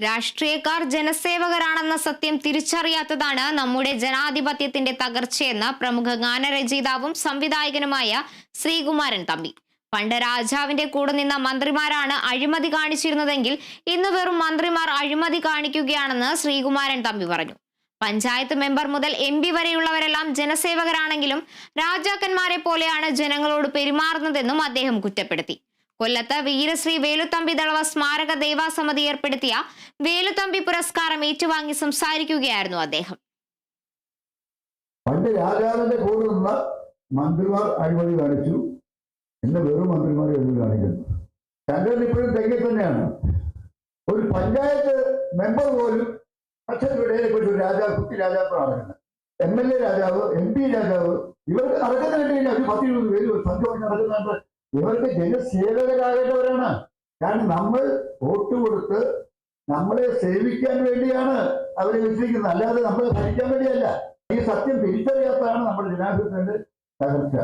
രാഷ്ട്രീയക്കാർ ജനസേവകരാണെന്ന സത്യം തിരിച്ചറിയാത്തതാണ് നമ്മുടെ ജനാധിപത്യത്തിന്റെ തകർച്ചയെന്ന് പ്രമുഖ ഗാനരചയിതാവും സംവിധായകനുമായ ശ്രീകുമാരൻ തമ്പി. പണ്ട് രാജാവിന്റെ കൂടെ നിന്ന മന്ത്രിമാരാണ് അഴിമതി കാണിച്ചിരുന്നതെങ്കിൽ ഇന്ന് വെറും മന്ത്രിമാർ അഴിമതി കാണിക്കുകയാണെന്ന് ശ്രീകുമാരൻ തമ്പി പറഞ്ഞു. പഞ്ചായത്ത് മെമ്പർ മുതൽ എം പി വരെയുള്ളവരെല്ലാം ജനസേവകരാണെങ്കിലും രാജാക്കന്മാരെ പോലെയാണ് ജനങ്ങളോട് പെരുമാറുന്നതെന്നും അദ്ദേഹം കുറ്റപ്പെടുത്തി. കൊല്ലത്ത് വീരശ്രീ വേലുത്തമ്പി ദളവ സ്മാരക ദേവാസമിതി ഏർപ്പെടുത്തിയ വേലുത്തമ്പി പുരസ്കാരം ഏറ്റുവാങ്ങി സംസാരിക്കുകയായിരുന്നു അദ്ദേഹം. പണ്ട് രാജാവിന്റെ മന്ത്രിമാർ അഴിമതി കാണിച്ചു. വെറും അഴിമതി കാണിക്കുന്നു. ഇപ്പോഴും തന്നെയാണ്. ഒരു പഞ്ചായത്ത് മെമ്പർ പോലും അച്ഛനിടയിലെ ഒരു രാജാവ് കുട്ടി രാജാവ് എം എൽ എ രാജാവ് എം പി രാജാവ് ഇവർക്ക് നടക്കുന്നുണ്ടെങ്കിൽ ഒരു ഇരുപത് പേര് സംഘം നടക്കുന്നുണ്ട്. ഇവർക്ക് ജനസേവകരാകേണ്ടവരാണ് കാരണം നമ്മൾ വോട്ട് കൊടുത്ത് നമ്മളെ സേവിക്കാൻ വേണ്ടിയാണ് അവരെ വിശ്വസിക്കുന്നത്. അല്ലാതെ നമ്മളെ ഭരിക്കാൻ വേണ്ടിയല്ല. ഈ സത്യം തിരിച്ചറിയാത്തതാണ് നമ്മുടെ ജനാധിപത്യത്തിന്റെ തകർച്ച.